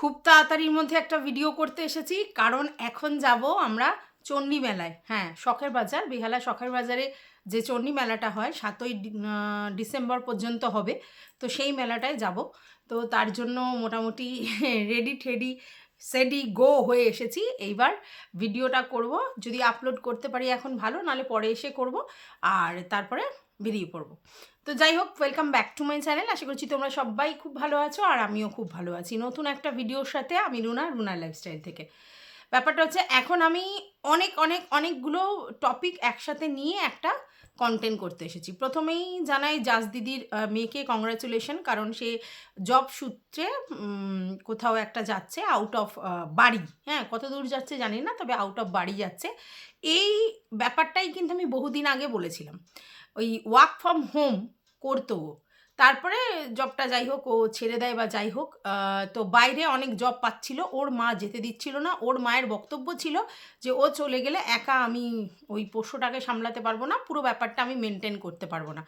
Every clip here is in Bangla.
খুব তাড়াতাড়ির মধ্যে একটা ভিডিও করতে এসেছি। কারণ এখন যাব আমরা চণ্ডী মেলায়। হ্যাঁ শখের বাজার, বেহালা শখের বাজারে যে চণ্ডী মেলাটা হয়, সাতই ডিসেম্বর পর্যন্ত হবে। তো সেই মেলাটায় যাব। তো তার জন্য মোটামুটি রেডি ঠেডি সেডি গো হয়ে এসেছি। এইবার ভিডিওটা করব। যদি আপলোড করতে পারি এখন ভালো নালে পরে এসে করব। আর তারপরে বেরিয়ে পড়ব। তো যাই হোক welcome back to my channel আশা করছি তোমরা সবাই খুব ভালো আছো আর আমিও খুব ভালো আছি। নতুন একটা ভিডিওর সাথে আমি রুনা রুনার লাইফস্টাইল থেকে। ব্যাপারটা হচ্ছে, এখন আমি অনেক অনেক, অনেকগুলো টপিক একসাথে নিয়ে একটা কন্টেন্ট করতে এসেছি। প্রথমেই জানাই জাজ দিদির মেয়েকে কংগ্রাচুলেশন কারণ সে জব সূত্রে কোথাও একটা যাচ্ছে আউট অফ বাড়ি। হ্যাঁ কত দূর যাচ্ছে জানি না, তবে আউট অফ বাড়ি যাচ্ছে। এই ব্যাপারটাই কিন্তু আমি বহুদিন আগে বলেছিলাম। ওই ওয়ার্ক ফ্রম হোম করতো তারপরে জবটা যাই হোক ও ছেড়ে দেয় বা যাই হোক তো বাইরে অনেক জব পাচ্ছিল, ওর মা যেতে দিচ্ছিল না, ওর মায়ের বক্তব্য ছিল যে, ও চলে গেলে একা আমি ওই পোষ্যটাকে সামলাতে পারব না, পুরো ব্যাপারটা আমি মেনটেন করতে পারব না।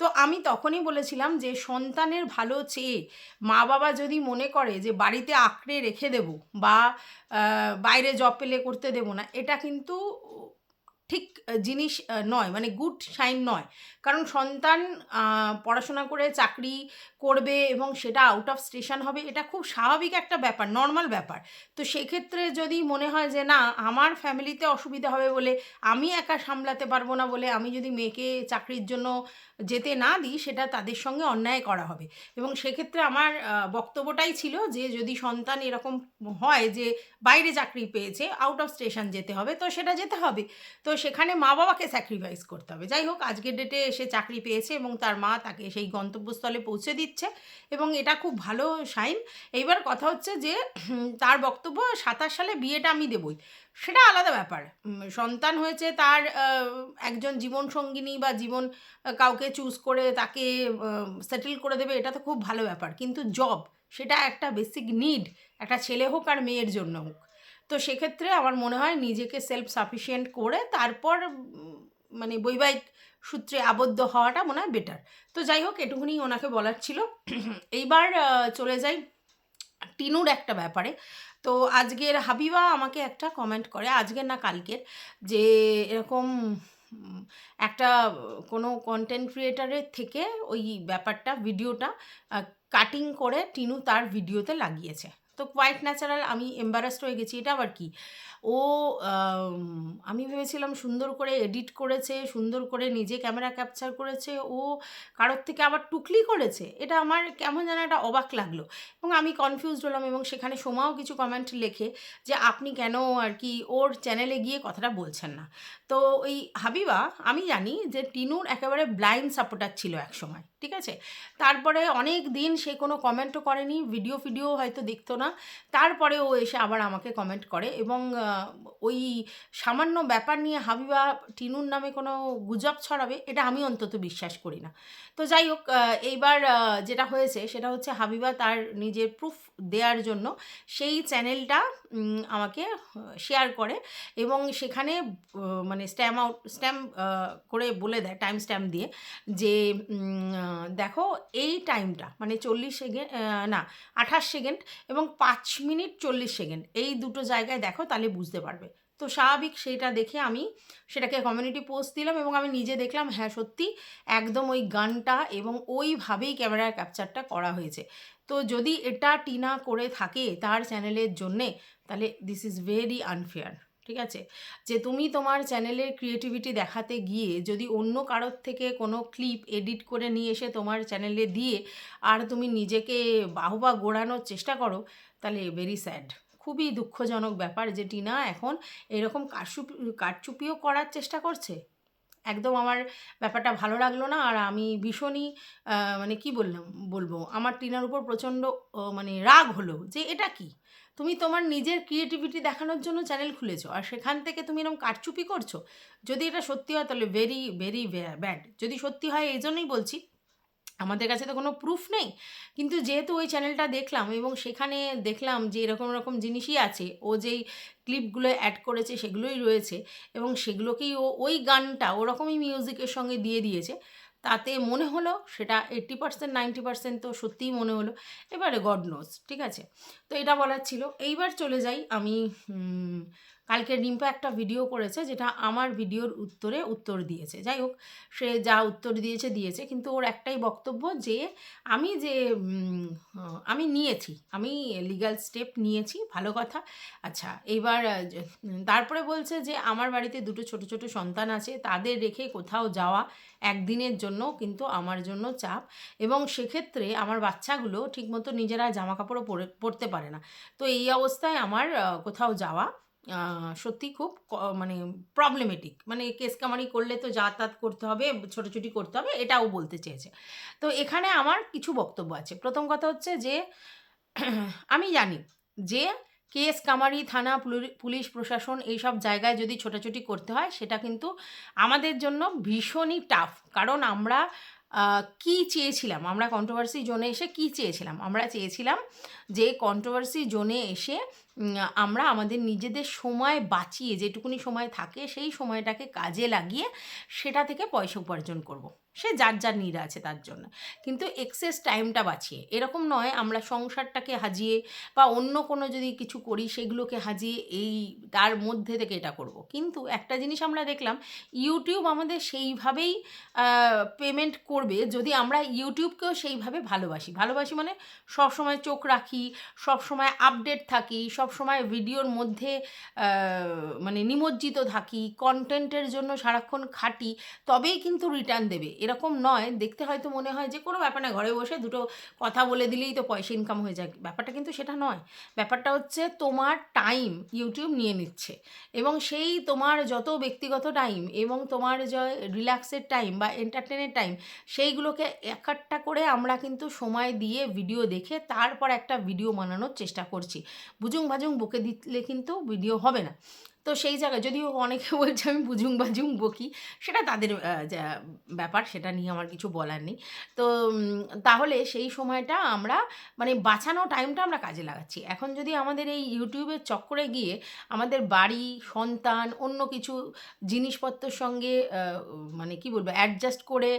তো আমি তখনই বলেছিলাম যে, সন্তানের ভালো চেয়ে মা বাবা যদি মনে করে যে, বাড়িতে আঁকড়ে রেখে দেব বা বাইরে জব পেলে করতে দেব না, এটা কিন্তু ঠিক জিনিস নয় মানে গুড সাইন নয়। কারণ সন্তান পড়াশোনা করে চাকরি করবে এবং সেটা আউট অফ স্টেশন হবে, এটা খুব স্বাভাবিক একটা ব্যাপার নর্মাল ব্যাপার। তো সেক্ষেত্রে যদি মনে হয় যে, না, আমার ফ্যামিলিতে অসুবিধা হবে বলে আমি একা সামলাতে পারব না বলে আমি যদি মেয়েকে চাকরির জন্য যেতে না দিই, সেটা তাদের সঙ্গে অন্যায় করা হবে। এবং সেক্ষেত্রে আমার বক্তব্যটাই ছিল যে, যদি সন্তান এরকম হয় যে, বাইরে চাকরি পেয়েছে আউট অফ স্টেশন যেতে হবে, তো সেটা যেতে হবে। তো সেখানে মা বাবাকে স্যাক্রিফাইস করতে হবে। যাই হোক, আজকের ডেটে সে চাকরি পেয়েছে এবং তার মা তাকে সেই গন্তব্যস্থলে পৌঁছে দিচ্ছে এবং এটা খুব ভালো সাইন এইবার কথা হচ্ছে যে তার বক্তব্য সাতাশ সালে বিয়েটা আমি দেবই। সেটা আলাদা ব্যাপার। সন্তান হয়েছে তার একজন জীবন সঙ্গিনী বা জীবন কাউকে চুজ করে তাকে সেটেল করে দেবে, এটা তো খুব ভালো ব্যাপার। কিন্তু জব সেটা একটা বেসিক নিড একটা ছেলে হোক আর মেয়ের জন্য হোক। তো সেক্ষেত্রে আমার মনে হয় নিজেকে সেলফ সাফিসিয়েন্ট করে তারপর মানে বৈবাহিক সূত্রে আবদ্ধ হওয়াটা মনে হয় বেটার তো যাই হোক, এটুকুনি ওনাকে বলার ছিল। এইবার চলে যাই টিনুর একটা ব্যাপারে। তো আজকের হাবিবা আমাকে একটা কমেন্ট করে, আজকের না কালকের, যে এরকম একটা কোনো কন্টেন্ট ক্রিয়েটারের থেকে ওই ব্যাপারটা ভিডিওটা কাটিং করে টিনু তার ভিডিওতে লাগিয়েছে। তো কোয়াইট ন্যাচারাল আমি এম্বারাসড হয়ে গেছি। এটা আবার কি? ও, আমি ভেবেছিলাম সুন্দর করে এডিট করেছে, সুন্দর করে নিজে ক্যামেরা ক্যাপচার করেছে। ও কারোর থেকে আবার টুকলি করেছে। এটা আমার কেমন যেন একটা অবাক লাগল। এবং আমি কনফিউজড হলাম এবং সেখানে সোমাও কিছু কমেন্ট লেখে যে আপনি কেন আর কি ওর চ্যানেলে গিয়ে কথাটা বলছেন না। তো ওই হাবিবা, আমি জানি যে টিনুর একেবারে ব্লাইন্ড সাপোর্টার ছিল এক সময়, ঠিক আছে? তারপরে অনেক দিন সে কোনো কমেন্টও করেনি। ভিডিও ফিডিও হয়তো দেখতো না। তারপরে ও এসে আবার আমাকে কমেন্ট করে এবং ওই সামান্য ব্যাপার নিয়ে হাবিবা টিনুর নামে কোনো গুজব ছড়াবে, এটা আমি অন্তত বিশ্বাস করি না। তো যাই হোক এইবার যেটা হয়েছে সেটা হচ্ছে হাবিবা তার নিজের প্রুফ দেওয়ার জন্য সেই চ্যানেলটা আমাকে শেয়ার করে এবং সেখানে মানে স্ট্যাম্প আউট স্ট্যাম্প করে বলে দেয় টাইম স্ট্যাম্প দিয়ে যে দেখো এই টাইমটা মানে চল্লিশ সেকেন্ড না, আঠাশ সেকেন্ড এবং পাঁচ মিনিট চল্লিশ সেকেন্ড এই দুটো জায়গায় দেখো তাহলে বুঝতে পারবে। তো স্বাভাবিক সেটা দেখে আমি সেটাকে কমিউনিটি পোস্ট দিলাম এবং আমি নিজে দেখলাম হ্যাঁ সত্যি একদম ওই গানটা এবং ওইভাবেই ক্যামেরার ক্যাপচারটা করা হয়েছে। তো যদি এটা টিনা করে থাকে তার চ্যানেলের জন্যে, তাহলে দিস ইজ ভেরি আনফেয়ার ঠিক আছে? যে তুমি তোমার চ্যানেলের ক্রিয়েটিভিটি দেখাতে গিয়ে যদি অন্য কারোর থেকে কোনো ক্লিপ এডিট করে নিয়ে এসে তোমার চ্যানেলে দিয়ে আর তুমি নিজেকে বাহবা গোড়ানোর চেষ্টা করো, তাহলে ভেরি স্যাড খুবই দুঃখজনক ব্যাপার যে টিনা এখন এরকম কারচুপি কারচুপিও করার চেষ্টা করছে। একদম আমার ব্যাপারটা ভালো লাগল না আর আমি ভীষণই মানে কি বললাম বলব, আমার টিনার উপর প্রচণ্ড মানে রাগ হলো যে এটা কি? তুমি তোমার নিজের ক্রিয়েটিভিটি দেখানোর জন্য চ্যানেল খুলেছো আর সেখান থেকে তুমি এরকম কারচুপি করছ? যদি এটা সত্যি হয় তাহলে ভেরি ভেরি ব্যাড যদি সত্যি হয়, এই জন্যই বলছি আমাদের কাছে তো কোনো প্রুফ নেই। কিন্তু যেহেতু ওই চ্যানেলটা দেখলাম এবং সেখানে দেখলাম যে এরকম এরকম জিনিসই আছে, ও যেই ক্লিপগুলো অ্যাড করেছে সেগুলোই রয়েছে এবং সেগুলোকেই ও ওই গানটা ওরকমই মিউজিকের সঙ্গে দিয়ে দিয়েছে, তাতে মনে হলো সেটা এইট্টি পার্সেন্ট নাইনটি পার্সেন্ট তো সত্যিই মনে হলো। এবারে গড নোজ ঠিক আছে? তো এটা বলার ছিল। এইবার চলে যাই আমি কালকে রিম্পা একটা ভিডিও করেছে যেটা আমার ভিডিওর উত্তরে উত্তর দিয়েছে। যাই হোক সে যা উত্তর দিয়েছে দিয়েছে। কিন্তু ওর একটাই বক্তব্য যে আমি যে আমি নিয়েছি আমি লিগ্যাল স্টেপ নিয়েছি ভালো কথা। আচ্ছা উম, তারপরে বলছে যে আমার বাড়িতে দুটো ছোট ছোট সন্তান আছে তাদের রেখে কোথাও যাওয়া একদিনের জন্য কিন্তু আমার জন্য চাপ। এবং সেক্ষেত্রে আমার বাচ্চাগুলো ঠিকমতো নিজেরা জামা কাপড়ও পরে পরতে পারে না। তো এই অবস্থায় আমার কোথাও যাওয়া সত্যি খুব মানে প্রবলেমেটিক মানে কেস কামারি করলে তো যাতায়াত করতে হবে, ছোটোছুটি করতে হবে, এটাও বলতে চেয়েছে। তো এখানে আমার কিছু বক্তব্য আছে। প্রথম কথা হচ্ছে যে, আমি জানি যে কেস কামারি থানা, পুলি- পুলিশ, প্রশাসন এইসব জায়গায় যদি ছোটাছুটি করতে হয়, সেটা কিন্তু আমাদের জন্য ভীষণই টাফ কারণ আমরা কি চেয়েছিলাম? আমরা কন্ট্রোভার্সি জোনে এসে কি চেয়েছিলাম? আমরা চেয়েছিলাম যে কন্ট্রোভার্সি জোনে এসে আমরা আমাদের নিজেদের সময় বাঁচিয়ে যেটুকুনি সময় থাকে সেই সময়টাকে কাজে লাগিয়ে সেটা থেকে পয়সা উপার্জন করব। সে যার যার নিড আছে তার জন্য। কিন্তু এক্সেস টাইমটা বাঁচিয়ে, এরকম নয় আমরা সংসারটাকে হাজিয়ে বা অন্য কোনো যদি কিছু করি সেগুলোকে হাজিয়ে এই তার মধ্যে থেকে এটা করব। কিন্তু একটা জিনিস আমরা দেখলাম ইউটিউব আমাদের সেইভাবেই পেমেন্ট করবে যদি আমরা ইউটিউবকেও সেইভাবে ভালোবাসি। ভালোবাসি মানে সবসময় চোখ রাখি, সবসময় আপডেট থাকি, সবসময় ভিডিওর মধ্যে মানে নিমজ্জিত থাকি কন্টেন্টের জন্য সারাক্ষণ খাটি, তবেই কিন্তু রিটার্ন দেবে। এরকম নয়। দেখতে হয়তো মনে হয় যে কোনো ব্যাপার না, ঘরে বসে দুটো কথা বলে দিলেই তো পয়সা ইনকাম হয়ে যায়। ব্যাপারটা কিন্তু সেটা নয়। ব্যাপারটা হচ্ছে তোমার টাইম ইউটিউব নিয়ে নিচ্ছে এবং সেই তোমার যত ব্যক্তিগত টাইম এবং তোমার যে রিল্যাক্সের টাইম বা এন্টারটেনের টাইম সেইগুলোকে এক একটা করে আমরা কিন্তু সময় দিয়ে ভিডিও দেখে তারপর একটা ভিডিও বানানোর চেষ্টা করছি। বুজুং ভাজুং বকে দিলে কিন্তু ভিডিও হবে না। তো সেই জায়গায় যদিও অনেকে বলছে আমি বুঝুং বাজুং বকি, সেটা তাদের ব্যাপার, সেটা নিয়ে আমার কিছু বলার নেই। তো তাহলে সেই সময়টা আমরা মানে বাঁচানো টাইমটা আমরা কাজে লাগাচ্ছি। এখন যদি আমাদের এই ইউটিউবের চক্করে গিয়ে আমাদের বাড়ি, সন্তান, অন্য কিছু জিনিসপত্রের সঙ্গে মানে কি বলব অ্যাডজাস্ট করে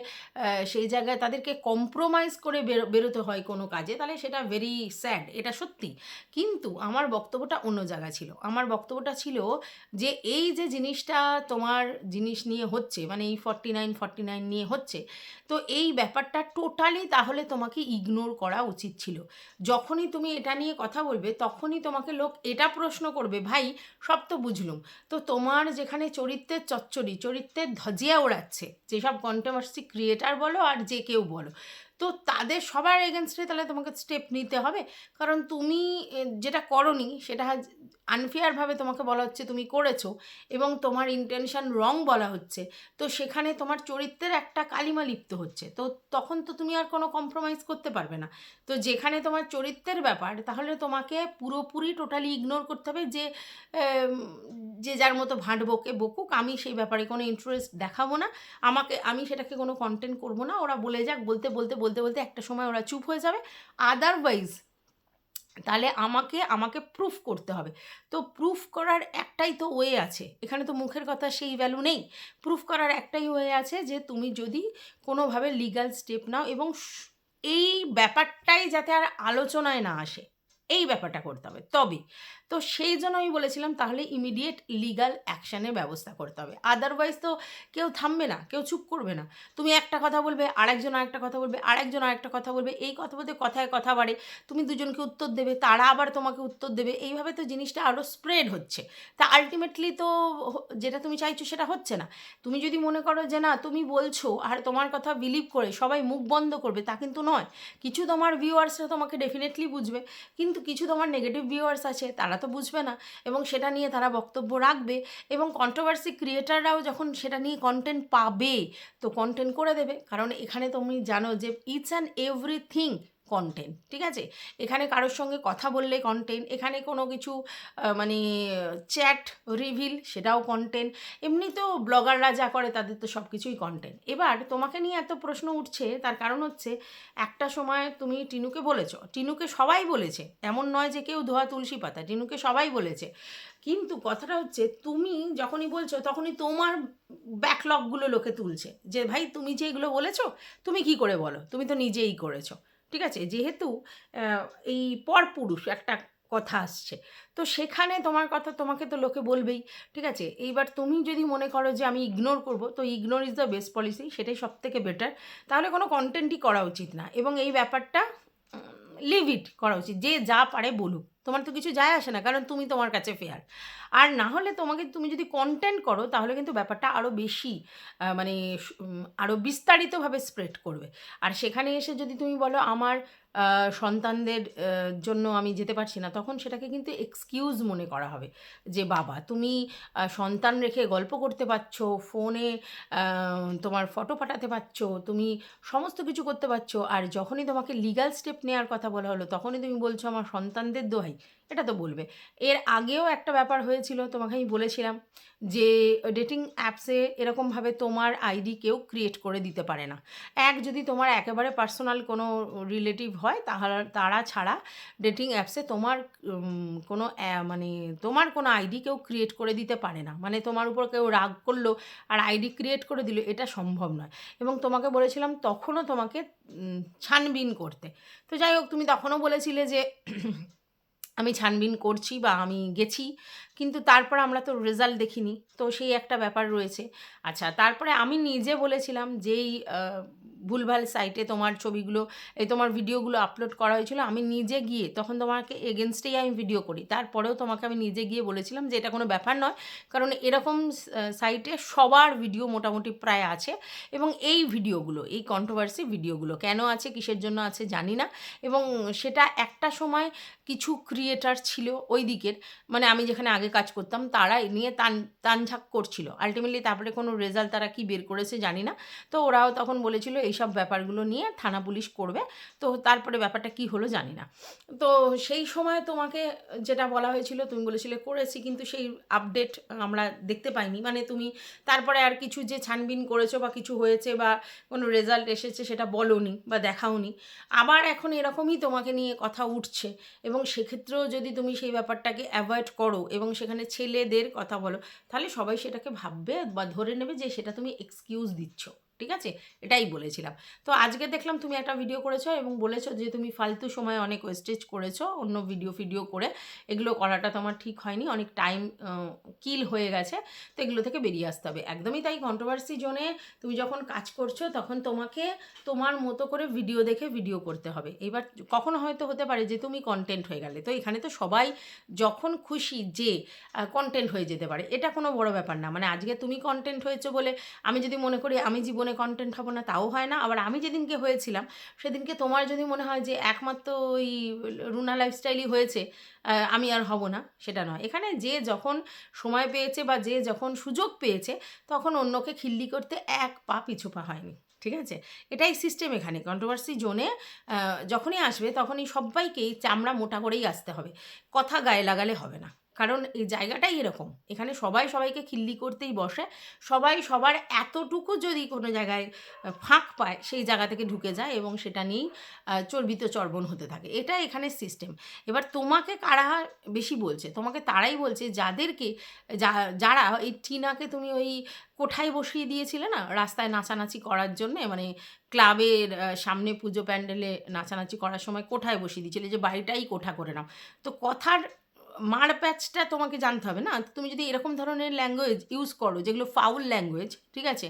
সেই জায়গায় তাদেরকে কম্প্রোমাইজ করে বেরো- বেরোতে হয় কোনো কাজে, তাহলে সেটা ভেরি স্যাড এটা সত্যি। কিন্তু আমার বক্তব্যটা অন্য জায়গায় ছিল। আমার বক্তব্যটা ছিল যে এই যে জিনিসটা তোমার জিনিস নিয়ে হচ্ছে মানে এই ফর্টি নাইন ফর্টি নাইন নিয়ে হচ্ছে, তো এই ব্যাপারটা টোটালি তাহলে তোমাকে ইগনোর করা উচিত ছিল। যখনই তুমি এটা নিয়ে কথা বলবে, তখনই তোমাকে লোক এটা প্রশ্ন করবে, ভাই, সব তো বুঝলুম। তো তোমার যেখানে চরিত্রের চচ্চড়ি, চরিত্রের ধজিয়া ওড়াচ্ছে, যেসব কন্ট্রোভার্সি ক্রিয়েটার বলো আর যে কেউ বলো তো তাদের সবার এগেনস্টে তাহলে তোমাকে স্টেপ নিতে হবে। কারণ তুমি যেটা করনি সেটা আনফেয়ারভাবে তোমাকে বলা হচ্ছে, তুমি করেছ এবং তোমার ইন্টেনশন রং বলা হচ্ছে। তো সেখানে তোমার চরিত্রের একটা কালিমা লিপ্ত হচ্ছে। তো তখন তো তুমি আর কোনো কম্প্রোমাইজ করতে পারবে না। তো যেখানে তোমার চরিত্রের ব্যাপার, তাহলে তোমাকে পুরোপুরি টোটালি ইগনোর করতে হবে যে যে যার মতো ভাঁট বকে বকুক, আমি সেই ব্যাপারে কোনো ইন্টারেস্ট দেখাবো না। আমাকে, আমি সেটাকে কোনো কন্টেন্ট করব না। ওরা বলে যাক, বলতে বলতে বলতে বলতে একটা সময় ওরা চুপ হয়ে যাবে। আদারওয়াইজ তাহলে আমাকে আমাকে প্রুফ করতে হবে। তো প্রুফ করার একটাই তো ওয়ে আছে। এখানে তো মুখের কথা সেই ভ্যালু নেই। প্রুফ করার একটাই ওয়ে আছে যে তুমি যদি কোনোভাবে লিগ্যাল স্টেপ নাও এবং এই ব্যাপারটাই যাতে আর আলোচনায় না আসে। এই ব্যাপারটা করতে হবে। তবে, তো সেই জন্য আমি বলেছিলাম তাহলে ইমিডিয়েট লিগাল অ্যাকশানের ব্যবস্থা করতে হবে। আদারওয়াইজ তো কেউ থামবে না, কেউ চুপ করবে না। তুমি একটা কথা বলবে, আরেকজন আরেকটা কথা বলবে, আরেকজন আরেকটা কথা বলবে, এই কথা বলতে কথায় কথা বাড়ে। তুমি দুজনকে উত্তর দেবে, তারা আবার তোমাকে উত্তর দেবে। এইভাবে তো জিনিসটা আরও স্প্রেড হচ্ছে। তা আলটিমেটলি তো যেটা তুমি চাইছো সেটা হচ্ছে না। তুমি যদি মনে করো যে না, তুমি বলছো আর তোমার কথা বিলিভ করে সবাই মুখ বন্ধ করবে, তা কিন্তু নয়। কিছু তোমার ভিউয়ার্সরা তোমাকে ডেফিনেটলি বুঝবে। কিন্তু কিছু তোমার নেগেটিভ ভিউয়ার্স আছে, তারা তো বুঝবে না। এবং সেটা নিয়ে তারা বক্তব্য রাখবে এবং কন্ট্রোভার্সি ক্রিয়েটাররাও যখন সেটা নিয়ে কন্টেন্ট পাবে, তো কন্টেন্ট করে দেবে। কারণ এখানে তুমি জানো যে ইটস অ্যান্ড এভরিথিং কন্টেন্ট ঠিক আছে? এখানে কারোর সঙ্গে কথা বললে কন্টেন্ট এখানে কোনো কিছু মানে চ্যাট রিভিল সেটাও কন্টেন্ট এমনি তো ব্লগাররা যা করে তাদের তো সব কিছুই কন্টেন্ট এবার তোমাকে নিয়ে এত প্রশ্ন উঠছে, তার কারণ হচ্ছে একটা সময় তুমি টিনুকে বলেছ, টিনুকে সবাই বলেছে, এমন নয় যে কেউ ধোয়া তুলসী পাতা, টিনুকে সবাই বলেছে। কিন্তু কথাটা হচ্ছে তুমি যখনই বলছো, তখনই তোমার ব্যাকলগগুলো লোকে তুলছে। যে ভাই তুমি যে এগুলো বলেছ, তুমি কি করে বলো? তুমি তো নিজেই করেছ। ঠিক আছে? যেহেতু এই পরপুরুষ একটা কথা আসছে। তো সেখানে তোমার কথা তোমাকে তো লোকে বলবেই, ঠিক আছে? এইবার তুমি যদি মনে করো যে আমি ইগনোর করব, তো ignore is the best policy সেটাই সব থেকে বেটার তাহলে কোনো কন্টেন্টই করা উচিত না। এবং এই ব্যাপারটা লিভ ইট করা উচিত। যে যা পারে বলুক। তোমার তো কিছু যায় আসে না, কারণ তুমি তোমার কাছে ফেয়ার আর না হলে তোমাকে, তুমি যদি কন্টেন্ট করো, তাহলে কিন্তু ব্যাপারটা আরও বেশি মানে আরও বিস্তারিতভাবে স্প্রেড করবে। আর সেখানে এসে যদি তুমি বলো, আমার সন্তানদের জন্য আমি যেতে পারছি না, তখন সেটাকে কিন্তু এক্সকিউজ মনে করা হবে। যে বাবা, তুমি সন্তান রেখে গল্প করতে পারছ, ফোনে তোমার ফটো পাঠাতে পারছ, তুমি সমস্ত কিছু করতে পারছ, আর যখনই তোমাকে লিগাল স্টেপ নেওয়ার কথা বলা হলো, তখনই তুমি বলছো আমার সন্তানদের দোহাই। এটা তো বলবে। এর আগেও একটা ব্যাপার হয়েছিল, তোমাকে আমি বলেছিলাম যে ডেটিং অ্যাপসে এরকমভাবে তোমার আইডি কেউ ক্রিয়েট করে দিতে পারে না। এক, যদি তোমার একেবারে পার্সোনাল কোনো রিলেটিভ হয় তাহলে তারা ছাড়া ডেটিং অ্যাপসে তোমার কোনো মানে তোমার কোনো আইডি কেউ ক্রিয়েট করে দিতে পারে না। মানে তোমার উপর কেউ রাগ করল আর আইডি ক্রিয়েট করে দিল, এটা সম্ভব নয়। এবং তোমাকে বলেছিলাম তখনও তোমাকে ছানবিন করতে। তো যাই হোক, তুমি তখনও বলেছিলে যে আমি ছানবিন করছি বা আমি গেছি, কিন্তু তারপর আমরা তো রেজাল্ট দেখিনি। তো সেই একটা ব্যাপার রয়েছে। আচ্ছা তারপরে আমি নিজে বলেছিলাম যেই ভুলভাল সাইটে তোমার ছবিগুলো, এই তোমার ভিডিওগুলো আপলোড করা হয়েছিল, আমি নিজে গিয়ে তখন তোমাকে এগেনস্টেই আমি ভিডিও করি। তারপরেও তোমাকে আমি নিজে গিয়ে বলেছিলাম যে এটা কোনো ব্যাপার নয়, কারণ এরকম সাইটে সবার ভিডিও মোটামুটি প্রায় আছে এবং এই ভিডিওগুলো এই কন্ট্রোভার্সি ভিডিওগুলো কেন আছে, কিসের জন্য আছে জানি না এবং সেটা একটা সময় কিছু ক্রিয়েটার ছিল ওই দিকের মানে আমি যেখানে আগে কাজ করতাম তারা নিয়ে তান, তানঝাক করছিল। আলটিমেটলি তারপরে কোনো রেজাল্ট তারা কি বের করেছে জানি না। তো ওরাও তখন বলেছিল এইসব ব্যাপারগুলো নিয়ে থানা পুলিশ করবে। তো তারপরে ব্যাপারটা কি হলো জানি না। তো সেই সময় তোমাকে যেটা বলা হয়েছিল, তুমি বলেছিলে করেছি, কিন্তু সেই আপডেট আমরা দেখতে পাইনি। মানে তুমি তারপরে আর কিছু যে ছানবিন করেছ বা কিছু হয়েছে বা কোনো রেজাল্ট এসেছে সেটা বলোনি বা দেখাওনি। আবার এখন এরকমই তোমাকে নিয়ে কথা উঠছে এবং সেক্ষেত্রেও যদি তুমি সেই ব্যাপারটাকে অ্যাভয়েড করো এবং সেখানে ছেলেদের কথা বলো, তাহলে সবাই সেটাকে ভাববে বা ধরে নেবে যে সেটা তুমি এক্সকিউজ দিচ্ছ। ঠিক আছে? এটাই বলেছিলাম। তো আজকে দেখলাম তুমি একটা ভিডিও করেছ এবং বলেছ যে তুমি ফালতু সময় অনেক ওয়েস্টেজ করেছ, অন্য ভিডিও ভিডিও করে। এগুলো করাটা তোমার ঠিক হয়নি, অনেক টাইম কিল হয়ে গেছে। তো এগুলো থেকে বেরিয়ে আসতে হবে। একদমই তাই কন্ট্রোভার্সি জোনে তুমি যখন কাজ করছ তখন তোমাকে তোমার মতো করে ভিডিও দেখে ভিডিও করতে হবে। এবার কখনো হয়তো হতে পারে যে তুমি কন্টেন্ট হয়ে গেলে। তো এখানে তো সবাই যখন খুশি যে কন্টেন্ট হয়ে যেতে পারে। এটা কোনো বড় ব্যাপার না। মানে আজকে তুমি কন্টেন্ট হয়েছো বলে আমি যদি মনে করি আমি জীবনে কন্টেন্ট হব না, তাও হয় না। আবার আমি যেদিনকে হয়েছিলাম, সেদিনকে তোমার যদি মনে হয় যে একমাত্র ওই রুনা লাইফস্টাইলই হয়েছে আমি আর হব না, সেটা নয়। এখানে যে যখন সময় পেয়েছে বা যে যখন সুযোগ পেয়েছে, তখন অন্যকে খিল্লি করতে এক পা পিছু পা হয়নি, ঠিক আছে? এটাই সিস্টেম এখানে। কন্ট্রোভার্সি জোনে যখনই আসবে, তখনই সবাইকেই চামড়া মোটা করেই আসতে হবে। কথা গায়ে লাগালে হবে না। কারণ এই জায়গাটাই এরকম। এখানে সবাই সবাইকে খিল্লি করতেই বসে। সবাই সবার এতটুকু যদি কোনো জায়গায় ফাঁক পায়, সেই জায়গা থেকে ঢুকে যায় এবং সেটা নিয়েই চর্বিত চর্বণ হতে থাকে। এটা এখানে সিস্টেম এবার তোমাকে কারা বেশি বলছে? তোমাকে তারাই বলছে যাদেরকে, যা- যারা এই টিনাকে তুমি ওই কোঠায় বসিয়ে দিয়েছিলে না, রাস্তায় নাচানাচি করার জন্য মানে ক্লাবের সামনে পুজো প্যান্ডেলে নাচানাচি করার সময় কোঠায় বসিয়ে দিয়েছিলে যে বাড়িটাই কোঠা করে নাও। তো কথার মার প্যাচটা তোমাকে জানতে হবে না? তুমি যদি এরকম ধরনের ল্যাঙ্গুয়েজ ইউজ করো, যেগুলো ফাউল ল্যাঙ্গুয়েজ ঠিক আছে?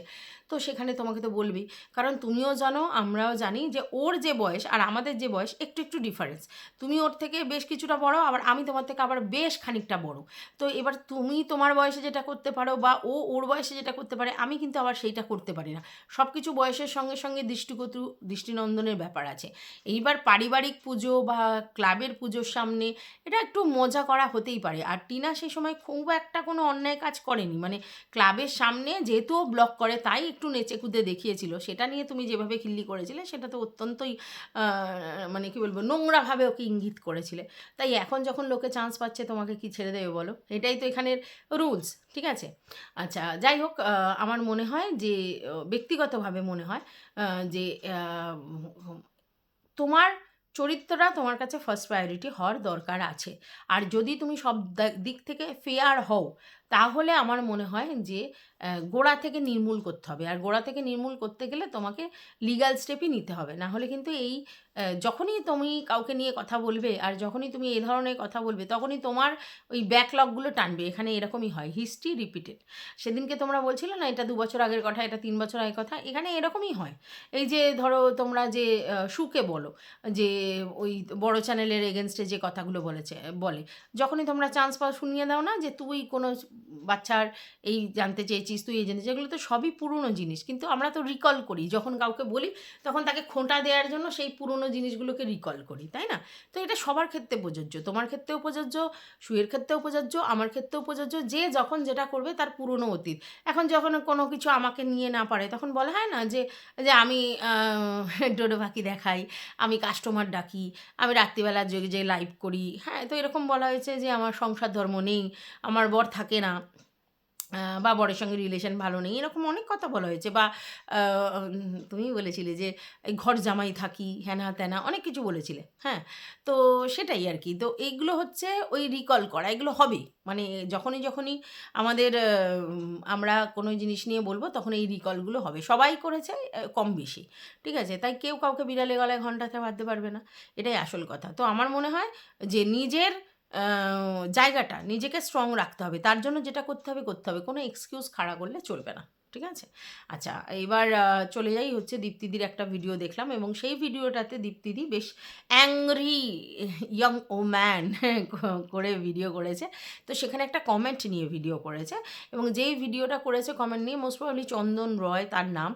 তো সেখানে তোমাকে তো বলবেই কারণ তুমিও জানো, আমরাও জানি যে ওর যে বয়স আর আমাদের যে বয়স একটু একটু ডিফারেন্স তুমি ওর থেকে বেশ কিছুটা বড়, আবার আমি তোমার থেকে আবার বেশ খানিকটা বড়। তো এবার তুমি তোমার বয়সে যেটা করতে পারো বা ও ওর বয়সে যেটা করতে পারে, আমি কিন্তু আবার সেইটা করতে পারি না। সব কিছু বয়সের সঙ্গে সঙ্গে দৃষ্টিকটু দৃষ্টিনন্দনের ব্যাপার আছে। এইবার পারিবারিক পুজো বা ক্লাবের পুজোর সামনে এটা একটু মজা করা হতেই পারে। আর টিনা সেই সময় খুব একটা কোনো অন্যায় কাজ করেনি। মানে ক্লাবের সামনে যেহেতু ব্লক করে, তাই একটু নেচে কুদে দেখিয়েছিল। সেটা নিয়ে তুমি যেভাবে খিল্লি করেছিলে, সেটা তো অত্যন্তই মানে কি বলব, নোংরাভাবে ওকে ইঙ্গিত করেছিলে। তাই এখন যখন লোকে চান্স পাচ্ছে তোমাকে কি ছেড়ে দেবে বলো? এটাই তো এখানের রুলস ঠিক আছে? আচ্ছা যাই হোক আমার মনে হয় যে ব্যক্তিগতভাবে মনে হয় যে তোমার চরিত্রটা তোমার কাছে ফার্স্ট প্রায়োরিটি হওয়ার দরকার আছে। আর যদি তুমি সব দিক থেকে ফেয়ার হও তাহলে আমার মনে হয় যে গোড়া থেকে নির্মূল করতে হবে। আর গোড়া থেকে নির্মূল করতে গেলে তোমাকে লিগ্যাল স্টেপই নিতে হবে। না হলে কিন্তু এই যখনই তুমি কাউকে নিয়ে কথা বলবে আর যখনই তুমি এই ধরনের কথা বলবে, তখনই তোমার ওই ব্যাকলগগুলো টানবে। এখানে এরকমই হয়। হিস্ট্রি রিপিটেড সেদিনকে তোমরা বলছিলে না, এটা দু বছর আগের কথা, এটা তিন বছর আগের কথা? এখানে এরকমই হয়। এই যে ধরো তোমরা যে সুকে বলো, যে ওই বড় চ্যানেলের এগেনস্টে যে কথাগুলো বলেছে, বলে। যখনই তোমরা চান্স পাও শুনিয়ে দাও না যে, তুই কোনো বাচ্চার এই জানতে চেয়েছিস তুই, এই জানতে এগুলো তো সবই পুরনো জিনিস। কিন্তু আমরা তো রিকল করি, যখন কাউকে বলি, তখন তাকে খোঁটা দেওয়ার জন্য সেই পুরনো জিনিসগুলোকে রিকল করি, তাই না? তো এটা সবার ক্ষেত্রে প্রযোজ্য। তোমার ক্ষেত্রেও প্রযোজ্য, সুয়ের ক্ষেত্রেও প্রযোজ্য, আমার ক্ষেত্রেও প্রযোজ্য, যে যখন যেটা করবে তার পুরনো অতীত। এখন যখন কোনো কিছু আমাকে নিয়ে না পারে, তখন বলা, হয় না, যে যে আমি ডোডো পাখি দেখাই, আমি কাস্টমার ডাকি, আমি রাত্রিবেলা যে লাইভ করি। হ্যাঁ তো এরকম বলা হয়েছে যে, আমার সংসার ধর্ম নেই, আমার বর থাকে না বা বরের সঙ্গে রিলেশন ভালো নেই, এরকম অনেক কথা বলা হয়েছে, বা তুমি বলেছিলে যে ঘর জামাই থাকি হ্যানা ত্যানা অনেক কিছু বলেছিলে হ্যাঁ? তো সেটাই আর কি, তো এইগুলো হচ্ছে ওই রিকল করা, এগুলো হবে মানে যখনই যখনই আমাদের আমরা কোনো জিনিস নিয়ে বলব, তখন এই রিকলগুলো হবে, সবাই করেছে কম বেশি, ঠিক আছে? তাই কেউ কাউকে বিড়ালে গলায় ঘন্টাতে বাঁধতে পারবে না, এটাই আসল কথা, তো আমার মনে হয় যে নিজের জায়গাটা নিজেকে স্ট্রং রাখতে হবে। তার জন্য যেটা করতে হবে করতে হবে। কোনো এক্সকিউজ খাড়া করলে চলবে না। ঠিক আছে? আচ্ছা এবার চলে যাই হচ্ছে দীপ্তিদির একটা ভিডিও দেখলাম এবং সেই ভিডিওটাতে দীপ্তিদি বেশ অ্যাংরি ইয়ং ও ম্যান করে ভিডিও করেছে। তো সেখানে একটা কমেন্ট নিয়ে ভিডিও করেছে এবং যেই ভিডিওটা করেছে কমেন্ট নিয়ে মোস্ট প্রবলি চন্দন রয় তার নাম।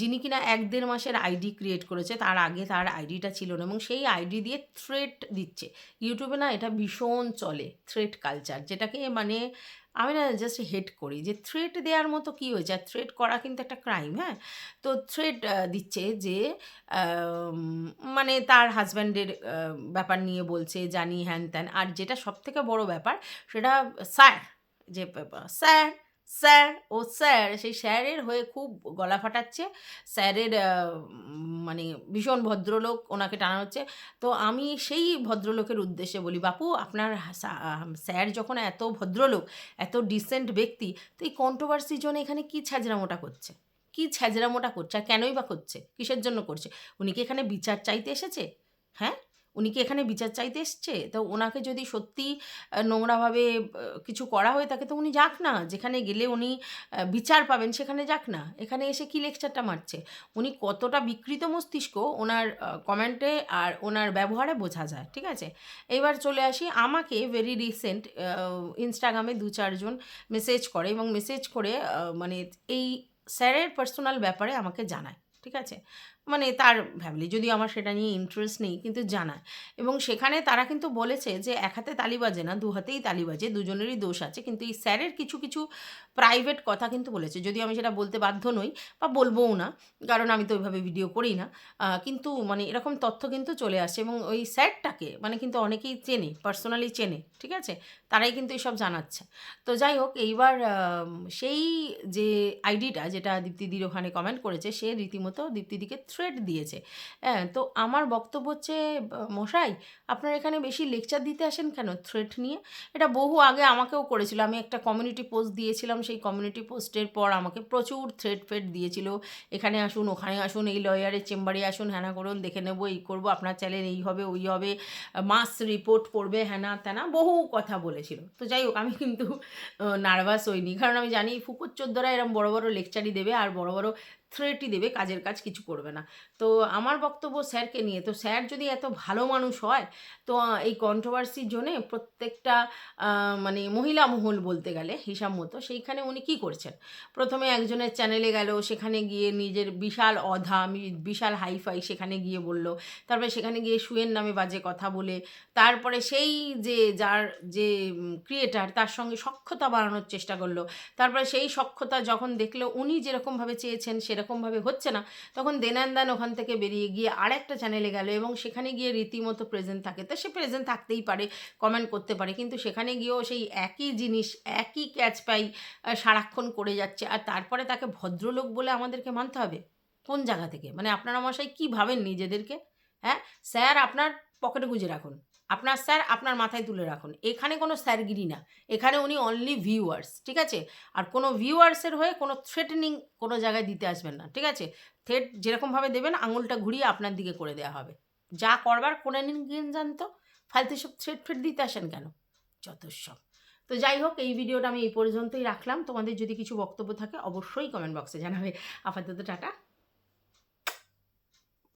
যিনি কিনা এক দেড় মাসের আইডি ক্রিয়েট করেছে, তার আগে তার আইডিটা ছিল না এবং সেই আইডি দিয়ে থ্রেট দিচ্ছে। ইউটিউবে না এটা ভীষণ চলে থ্রেট কালচার যেটাকে মানে আমি না জাস্ট হেট করি যে থ্রেট দেওয়ার মতো কী হয়েছে? আর থ্রেট করা কিন্তু একটা ক্রাইম হ্যাঁ? তো থ্রেট দিচ্ছে যে মানে তার হাজব্যান্ডের ব্যাপার নিয়ে বলছে, জানি হ্যান ত্যান। আর যেটা সব থেকে বড় ব্যাপার, সেটা স্যার যে স্যার স্যার, ও স্যার, সেই স্যারের হয়ে খুব গলা ফাটাচ্ছে। স্যারের মানে ভীষণ ভদ্রলোক ওনাকে টানা হচ্ছে তো আমি সেই ভদ্রলোকের উদ্দেশ্যে বলি, বাপু, আপনার স্যার যখন এত ভদ্রলোক, এত ডিসেন্ট ব্যক্তি, তো এই কন্ট্রোভার্সি জন্য এখানে কী ছ্যাজরামোটা করছে? কী ছ্যাজরামোটা করছে? আর কেনই বা করছে? কিসের জন্য করছে? উনি কি এখানে বিচার চাইতে এসেছে? হ্যাঁ? উনি কি এখানে বিচার চাইতে এসছে? তো ওনাকে যদি সত্যি নোংরাভাবে কিছু করা হয়ে থাকে তো উনি যাক না। যেখানে গেলে উনি বিচার পাবেন সেখানে যাক না। এখানে এসে কি লেকচারটা মারছে? উনি কতটা বিকৃত মস্তিষ্ক ওনার কমেন্টে আর ওনার ব্যবহারে বোঝা যায়, ঠিক আছে? এবার চলে আসি, আমাকে ভেরি রিসেন্ট ইনস্টাগ্রামে দু চারজন মেসেজ করে এবং মেসেজ করে মানে এই স্যারের পার্সোনাল ব্যাপারে আমাকে জানায়, ঠিক আছে? মানে তার ফ্যামিলি যদিও আমার সেটা নিয়ে ইন্টারেস্ট নেই, কিন্তু জানায়। এবং সেখানে তারা কিন্তু বলেছে যে, এক হাতে তালি বাজে না, দু হাতেই তালি বাজে, দুজনেরই দোষ আছে। কিন্তু এই স্যারের কিছু কিছু প্রাইভেট কথা কিন্তু বলেছে। যদিও আমি সেটা বলতে বাধ্য নই বা বলবোও না, কারণ আমি তো ওইভাবে ভিডিও করি না। কিন্তু মানে এরকম তথ্য কিন্তু চলে আসছে এবং ওই স্যারটাকে মানে কিন্তু অনেকেই চেনে পার্সোনালি চেনে, ঠিক আছে? তারাই কিন্তু এসব জানাচ্ছে। তো যাই হোক, এইবার সেই যে আইডিটা যেটা দীপ্তিদির ওখানে কমেন্ট করেছে, সে রীতিমতো দীপ্তিদিকে থ্রেড দিয়েছে। হ্যাঁ তো আমার বক্তব্য হচ্ছে মশাই, আপনার এখানে বেশি লেকচার দিতে আসেন কেন থ্রেট নিয়ে? এটা বহু আগে আমাকেও করেছিল। আমি একটা কমিউনিটি পোস্ট দিয়েছিলাম, সেই কমিউনিটি পোস্টের পর আমাকে প্রচুর থ্রেট ফেড দিয়েছিল। এখানে আসুন, ওখানে আসুন, এই লয়ারের চেম্বারে আসুন, হ্যানা করুন, দেখে নেব, এই করব, আপনার চ্যানেল এই হবে, ওই হবে মাস রিপোর্ট করবে, হ্যানা ত্যানা, বহু কথা বলেছিল। তো যাই হোক, আমি কিন্তু নার্ভাস হইনি। কারণ আমি জানি, ফুকুর চোদ্দরা এরম বড় বড় লেকচারই দেবে, আর বড় বড় থ্রেটই দেবে, কাজের কাজ কিছু করবে না। তো আমার বক্তব্য স্যারকে নিয়ে, তো স্যার যদি এত ভালো মানুষ হয়, তো এই কন্ট্রোভার্সির জন্যে প্রত্যেকটা মানে মহিলা মহল বলতে গেলে, হিসাব মতো, সেইখানে উনি কি করছেন? প্রথমে একজনের চ্যানেলে গেল, সেখানে গিয়ে নিজের বিশাল অধা বিশাল হাইফাই সেখানে গিয়ে বলল, তারপরে সেখানে গিয়ে সুয়ের নামে বাজে কথা বলে, তারপরে সেই যে যার যে ক্রিয়েটার তার সঙ্গে সক্ষতা বাড়ানোর চেষ্টা করল, তারপরে সেই সক্ষতা যখন দেখল, উনি যেরকমভাবে চেয়েছেন সেরকমভাবে হচ্ছে না। তখন দেনান দান ওখান থেকে বেরিয়ে গিয়ে আর একটা চ্যানেলে গেল এবং সেখানে গিয়ে রীতিমতো প্রেজেন্ট থাকে। তো সে প্রেজেন্ট থাকতেই পারে কমেন্ট করতে পারে, কিন্তু সেখানে গিয়েও সেই একই জিনিস, একই ক্যাচ পাই সারাক্ষণ করে যাচ্ছে। আর তারপরে তাকে ভদ্রলোক বলে আমাদেরকে মানতে হবে? কোন জায়গা থেকে? মানে আপনারা মশাই কী ভাবেন নিজেদেরকে? হ্যাঁ? স্যার, আপনার পকেটে গুঁজে রাখুন। আপনার স্যার আপনার মাথায় তুলে রাখুন। এখানে কোনো স্যারগিরি না। এখানে উনি অনলি ভিউয়ার্স ঠিক আছে? আর কোনো ভিউয়ার্সের হয়ে কোনো থ্রেটেনিং কোনো জায়গায় দিতে আসবেন না, ঠিক আছে? থ্রেট যেরকমভাবে দেবেন, আঙুলটা ঘুরিয়ে আপনার দিকে করে দেওয়া হবে। যা করবার করে নিন গিয়ে জানতো ফালতু সব থ্রেট ফ্রেট দিতে আসেন কেন? যত সব। তো যাই হোক, এই ভিডিওটা আমি এই পর্যন্তই রাখলাম। তোমাদের যদি কিছু বক্তব্য থাকে, অবশ্যই কমেন্ট বক্সে জানাবে। আপাতত টাটা।